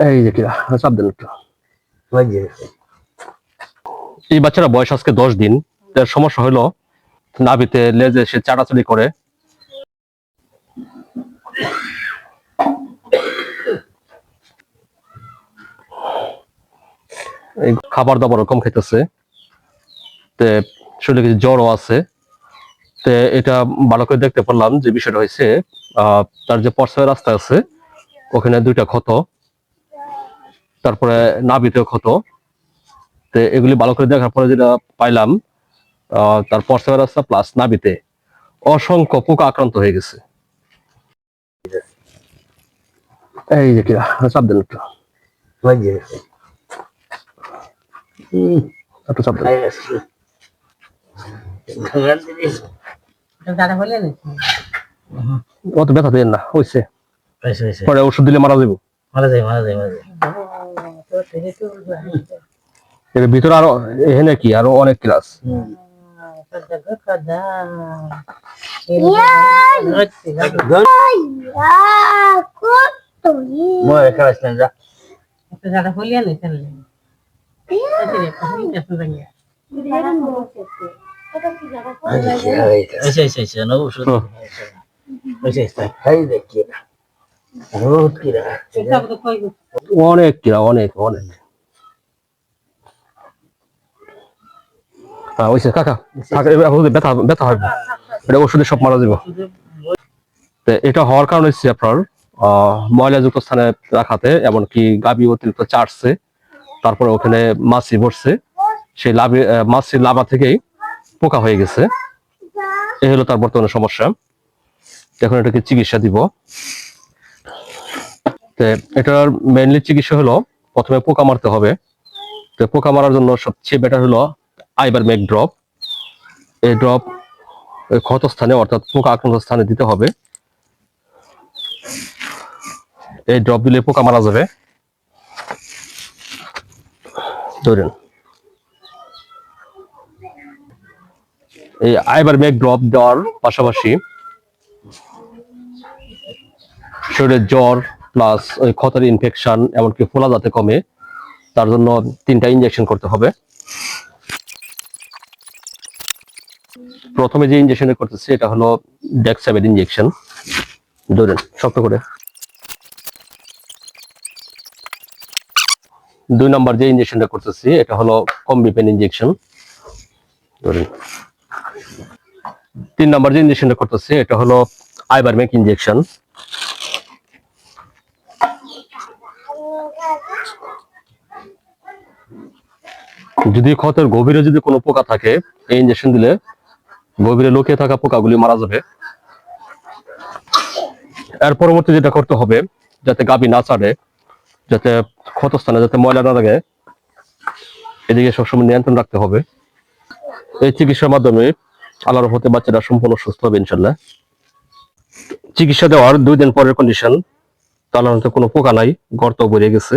এই যে কিরা চাপ দেন একটু এই বাচ্চারা বয়স আজকে দশ দিন তার সমস্যা হলো নাভিতে লেজে সে চাটাচুরি করে। এই খাবার দাবার কম খেতেছে। তে শরীরে কিছু জ্বরও আছে। তে এটা ভালো করে দেখতে পারলাম যে বিষয়টা হয়েছে আহ, তার যে পর্সায় রাস্তা আছে ওখানে দুইটা ক্ষত। তারপরে নাভিতেও ক্ষত। তো এগুলি ভালো করে দেখার পরে যেটা পাইলাম তার পর্সায় প্লাস নাভিতে অসংখ্য পোকা আক্রান্ত হয়ে গেছে। এই যে কিরা চাপ দেন একটু চাপ দেন অত ব্যথা দেন না হয়েছে পরে ওষুধ দিলে মারা যাব মারা যায় মারা যায় মারা যায় এর ভিতরে আরও এখানে কি আরও অনেক ক্লাস আসলাম যা দাদা বলে নাকি তাহলে হয়েছে হয়েছে হয়েছে না কিরা অনেক কিরা অনেক। অনেক হ্যাঁ ওইসে কাকা ব্যথা ব্যথা হবে এটা ওষুধে সব মারা যাব। এটা হওয়ার কারণ হচ্ছে আপনার ময়লাযুক্ত স্থানে রাখাতে এমনকি গাবি অতিরিক্ত চাটছে তারপরে ওখানে মাছি বসছে সেই লাভে মাছির লাভা থেকেই পোকা হয়ে গেছে। এই হলো তার বর্তমানে সমস্যা। এখন এটাকে চিকিৎসা দিব। এটার মেনলি চিকিৎসা হলো প্রথমে পোকা মারতে হবে। তো পোকা মারার জন্য সবচেয়ে বেটার হলো আইবার মেক ড্রপ এই ড্রপ ক্ষত স্থানে অর্থাৎ পোকা আক্রান্ত স্থানে দিতে হবে। এই ড্রপ দিলে পোকা মারা যাবে। ধরেন। এই আইবার মেক ড্রপ দেওয়ার পাশাপাশি শরীরের জ্বর প্লাস ওই ক্ষতের ইনফেকশন এমনকি ফোলা যাতে কমে, তার জন্য তিনটা ইনজেকশন করতে হবে। প্রথমে যে ইনজেকশন করতেছি, এটা হলো ডেক্সাবেড ইনজেকশন ধরেন, শক্ত করে। দুই নম্বর যে ইনজেকশনটা করতেছি, এটা হলো কম্বিপেন ইনজেকশন ধরেন। তিন নম্বর যে ইনজেকশনটা করতেছি, এটা হলো আইবারমেক ইনজেকশন যদি ক্ষতের গভীরে যদি কোনো পোকা থাকে, এই ইনজেকশন দিলে গভীরে লুকিয়ে থাকা পোকাগুলি মারা যাবে। এর পরবর্তী যেটা করতে হবে, যাতে গাবি না চাড়ে যাতে ক্ষতস্থানে যাতে ময়লা না লাগে, এদিকে সবসময় নিয়ন্ত্রণ রাখতে হবে। এই চিকিৎসার মাধ্যমে আল্লাহর হতে বাচ্চারা সম্পূর্ণ সুস্থ হবে ইনশাল্লাহ চিকিৎসা দেওয়ার দুই দিন পরের কন্ডিশন তাহলে হয়তো কোনো পোকা নাই গর্ত বেড়ে গেছে।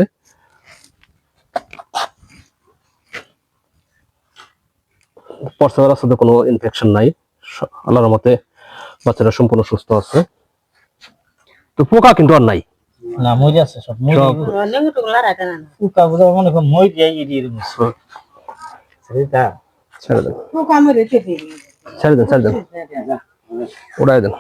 কোনো ইনফেকশন নাই আল্লাহর মতে বাচ্চারা সম্পূর্ণ সুস্থ আছে। তো পোকা কিন্তু আর নাই। না মই আছে সব মই সব। পোকা বুঝা মনে কর মই দিয়ে দিয়ে দিম সেটা ছেড়ে দেন ছেড়ে দেন ছেড়ে দেন। উড়াই দেন